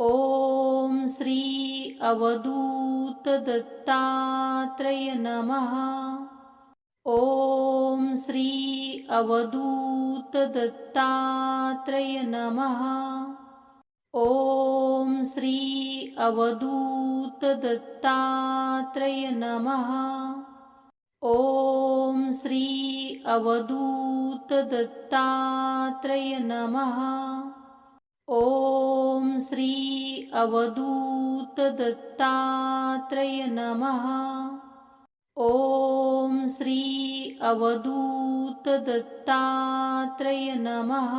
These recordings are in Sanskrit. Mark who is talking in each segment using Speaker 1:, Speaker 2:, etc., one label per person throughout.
Speaker 1: ॐ श्री अवधूतदत्तात्रय नमः ॐ श्री अवधूतदत्तात्रय नमः ॐ श्री अवधूतदत्तात्रय नमः ॐ श्री अवधूतदत्तात्रय नमः ॐ श्री अवधूतदत्तात्रय नमः। ॐ श्री अवधूतदत्तात्रय नमः।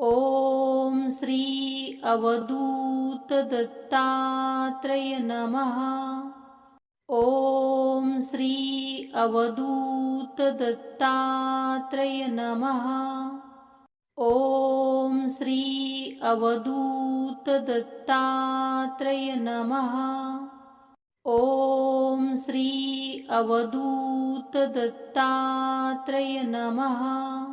Speaker 1: ॐ श्री अवधूतदत्तात्रय नमः। ॐ श्री अवधूतदत्तात्रय नमः ॐ श्री अवधूतदत्तात्रय नमः। ॐ श्री अवधूतदत्तात्रय नमः।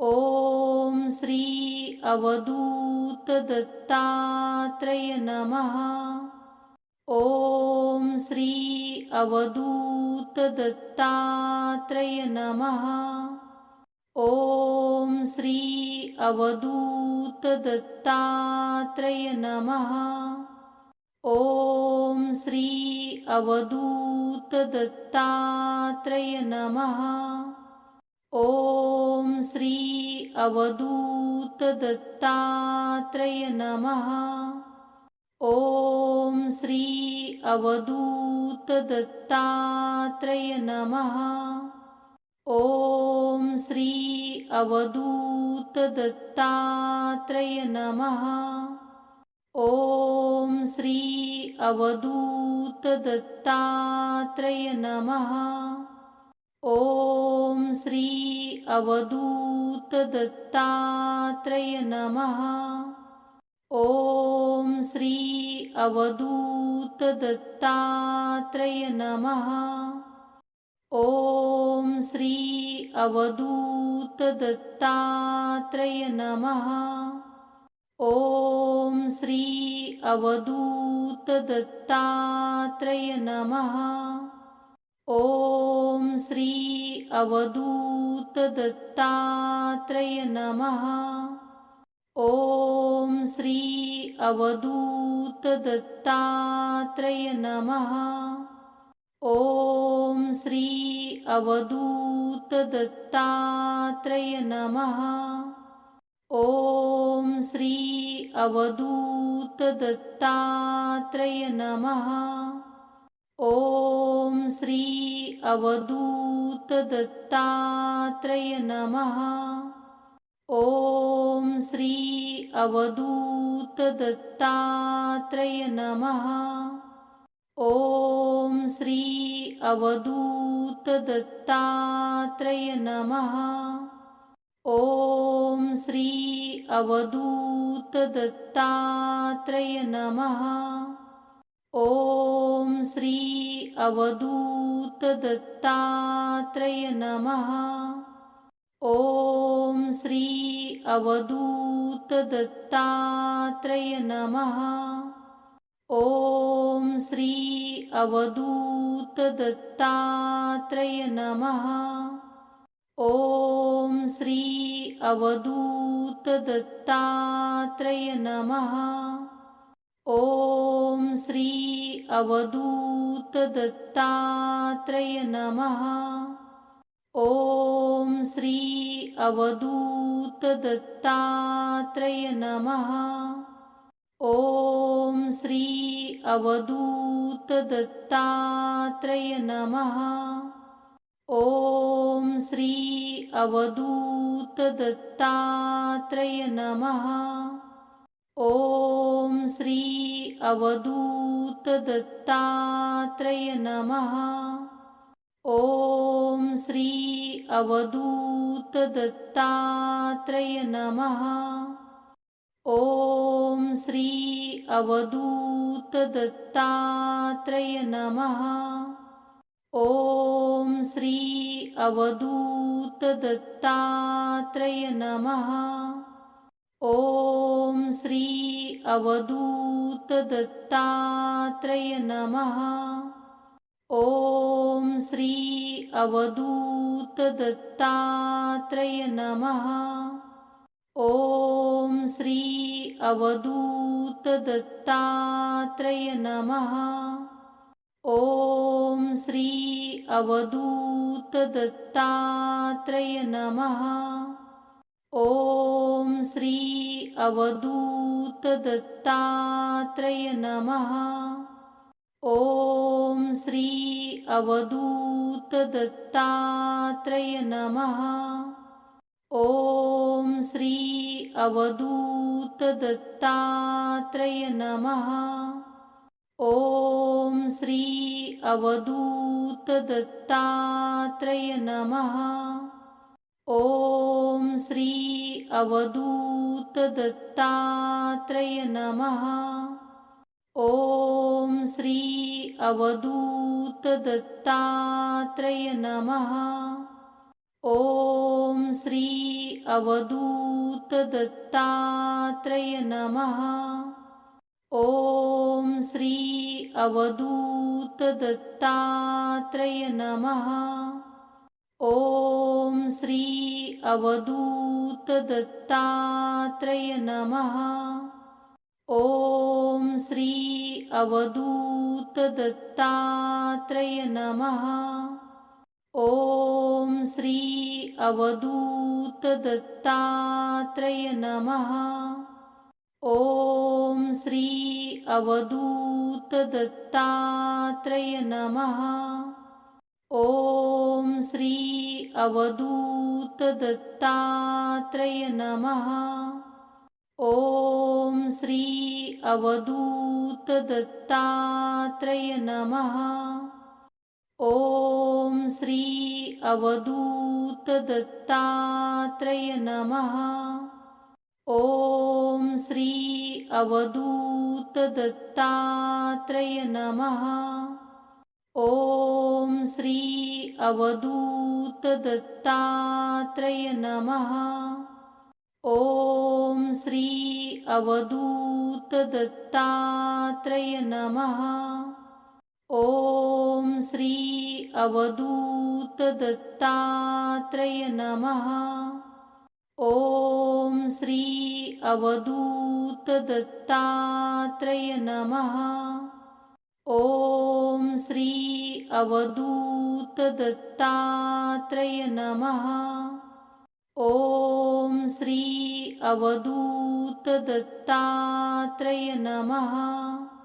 Speaker 1: ॐ श्री अवधूतदत्तात्रय नमः। ॐ श्री अवधूतदत्तात्रय नमः ॐ श्री अवधूतदत्तात्रय नमः ॐ श्री अवधूतदत्तात्रय नमः ॐ श्री अवधूतदत्तात्रय नमः ॐ श्री अवधूतदत्तात्रय नमः ॐ श्री अवधूतदत्तात्रय नमः ॐ श्री अवधूतदत्तात्रय नमः ॐ श्री अवधूतदत्तात्रय नमः ॐ श्री अवधूतदत्तात्रय नमः ॐ श्री अवधूतदत्तात्रय नमः। ॐ श्री अवधूतदत्तात्रय नमः। ॐ श्री अवधूतदत्तात्रय नमः। ॐ श्री अवधूतदत्तात्रय नमः। ॐ श्री अवधूतदत्तात्रय नमः। ॐ श्री अवधूतदत्तात्रय नमः। ॐ श्री अवधूतदत्तात्रय नमः। ॐ श्री अवधूतदत्तात्रय नमः ॐ श्री अवधूतदत्तात्रय नमः ॐ श्री अवधूतदत्तात्रय नमः ॐ श्री अवधूतदत्तात्रय नमः ॐ श्री अवधूतदत्तात्रय नमः ॐ श्री अवधूतदत्तात्रय नमः। ॐ श्री अवधूतदत्तात्रय नमः। ॐ श्री अवधूतदत्तात्रय नमः। ॐ श्री अवधूतदत्तात्रय नमः ॐ श्री अवधूतदत्तात्रय नमः। ॐ श्री अवधूतदत्तात्रय नमः। ॐ श्री अवधूतदत्तात्रय नमः। ॐ श्री अवधूतदत्तात्रय नमः ॐ श्री अवधूतदत्तात्रय नमः। ॐ श्री अवधूतदत्तात्रय नमः। ॐ श्री अवधूतदत्तात्रय नमः। ॐ श्री अवधूतदत्तात्रय नमः। ॐ श्री अवधूतदत्तात्रय नमः ॐ श्री अवधूतदत्तात्रय नमः ॐ श्री अवधूतदत्तात्रय नमः ॐ श्री अवधूतदत्तात्रय नमः ॐ श्री अवधूतदत्तात्रय नमः। ॐ श्री अवधूतदत्तात्रय नमः। ॐ श्री अवधूतदत्तात्रय नमः। ॐ श्री अवधूतदत्तात्रय नमः ॐ श्री अवधूतदत्तात्रय नमः। ॐ श्री अवधूतदत्तात्रय नमः। ॐ श्री अवधूतदत्तात्रय नमः। ॐ श्री अवधूतदत्तात्रय नमः ॐ श्री अवधूतदत्तात्रय नमः। ॐ श्री अवधूतदत्तात्रय नमः। ॐ श्री अवधूतदत्तात्रय नमः। ॐ श्री अवधूतदत्तात्रय नमः ॐ श्री अवधूतदत्तात्रय नमः। ॐ श्री अवधूतदत्तात्रय नमः। ॐ श्री अवधूतदत्तात्रय नमः। ॐ श्री अवधूतदत्तात्रय नमः। ॐ श्री अवधूतदत्तात्रय नमः। ॐ श्री अवधूतदत्तात्रय नमः। ॐ श्री अवधूतदत्तात्रय नमः। ॐ श्री अवधूतदत्तात्रय नमः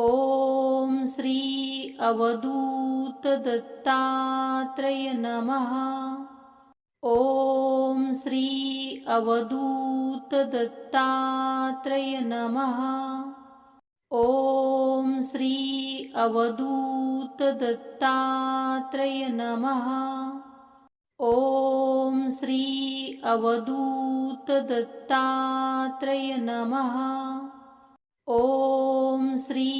Speaker 1: ॐ श्री अवधूतदत्तात्रय नमः ॐ श्री अवधूतदत्तात्रय नमः ॐ श्री अवधूतदत्तात्रय नमः ॐ श्री अवधूतदत्तात्रय नमः ॐ श्री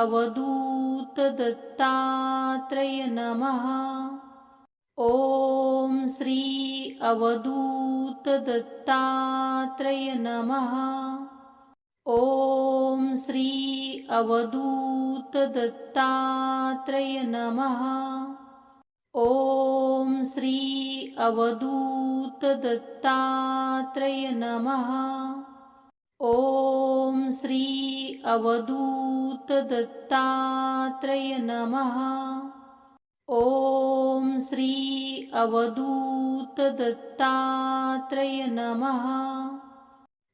Speaker 1: अवधूतदत्तात्रय नमः ॐ श्री अवधूतदत्तात्रय नमः ॐ श्री अवधूतदत्तात्रय नमः ॐ श्री अवधूतदत्तात्रय नमः ॐ श्री अवधूतदत्तात्रय नमः। ॐ श्री अवधूतदत्तात्रय नमः।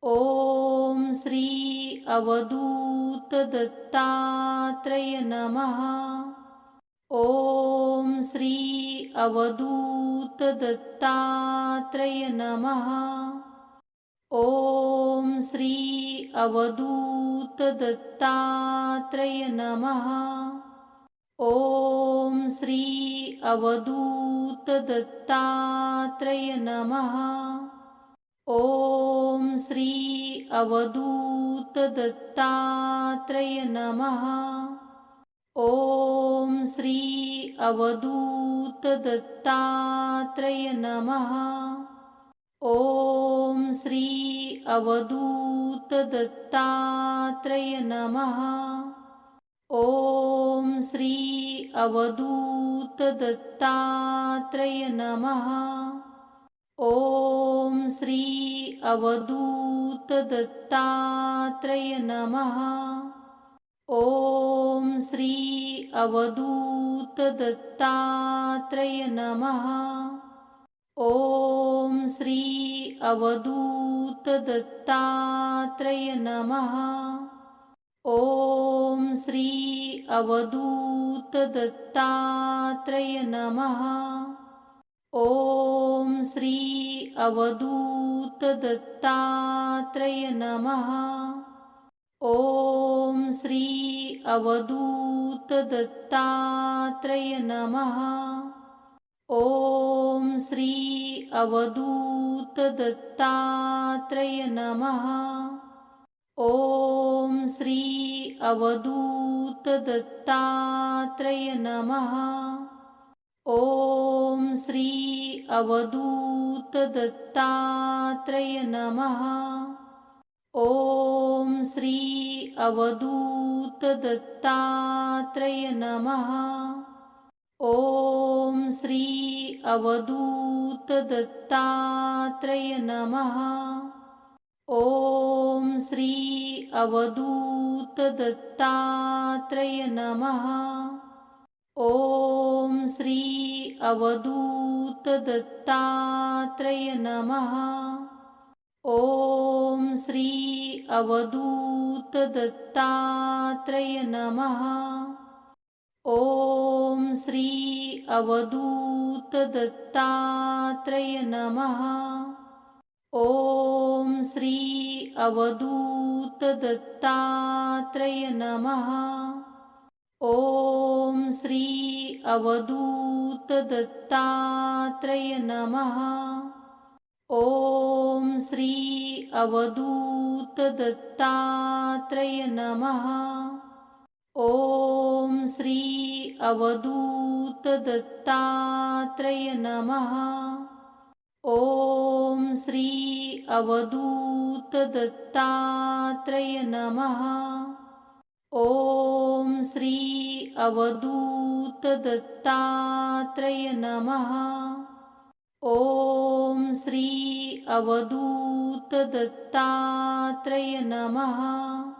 Speaker 1: ॐ श्री अवधूतदत्तात्रय नमः। ॐ श्री अवधूतदत्तात्रय नमः ॐ श्री अवधूतदत्तात्रय नमः। ॐ श्री अवधूतदत्तात्रय नमः। ॐ श्री अवधूतदत्तात्रय नमः। ॐ श्री अवधूतदत्तात्रय नमः ॐ श्री अवधूतदत्तात्रय नमः। ॐ श्री अवधूतदत्तात्रय नमः। ॐ श्री अवधूतदत्तात्रय नमः। ॐ श्री अवधूतदत्तात्रय नमः। ॐ श्री अवधूत दत्तात्रय नमः। ॐ श्री अवधूत दत्तात्रय नमः। ॐ श्री अवधूत दत्तात्रय नमः। ॐ श्री अवधूत दत्तात्रय नमः। ॐ श्री अवधूतदत्तात्रय नमः। ॐ श्री अवधूतदत्तात्रय नमः। ॐ श्री अवधूतदत्तात्रय नमः। ॐ श्री अवधूतदत्तात्रय नमः ॐ श्री अवधूतदत्तात्रय नमः। ॐ श्री अवधूतदत्तात्रय नमः। ॐ श्री अवधूतदत्तात्रय नमः। ॐ श्री अवधूतदत्तात्रय नमः ॐ श्री अवधूतदत्तात्रय नमः ॐ श्री अवधूतदत्तात्रय नमः ॐ श्री अवधूतदत्तात्रय नमः ॐ श्री अवधूतदत्तात्रय नमः ॐ श्री अवधूतदत्तात्रय नमः। ॐ श्री अवधूतदत्तात्रय नमः। ॐ श्री अवधूतदत्तात्रय नमः। ॐ श्री अवधूतदत्तात्रय नमः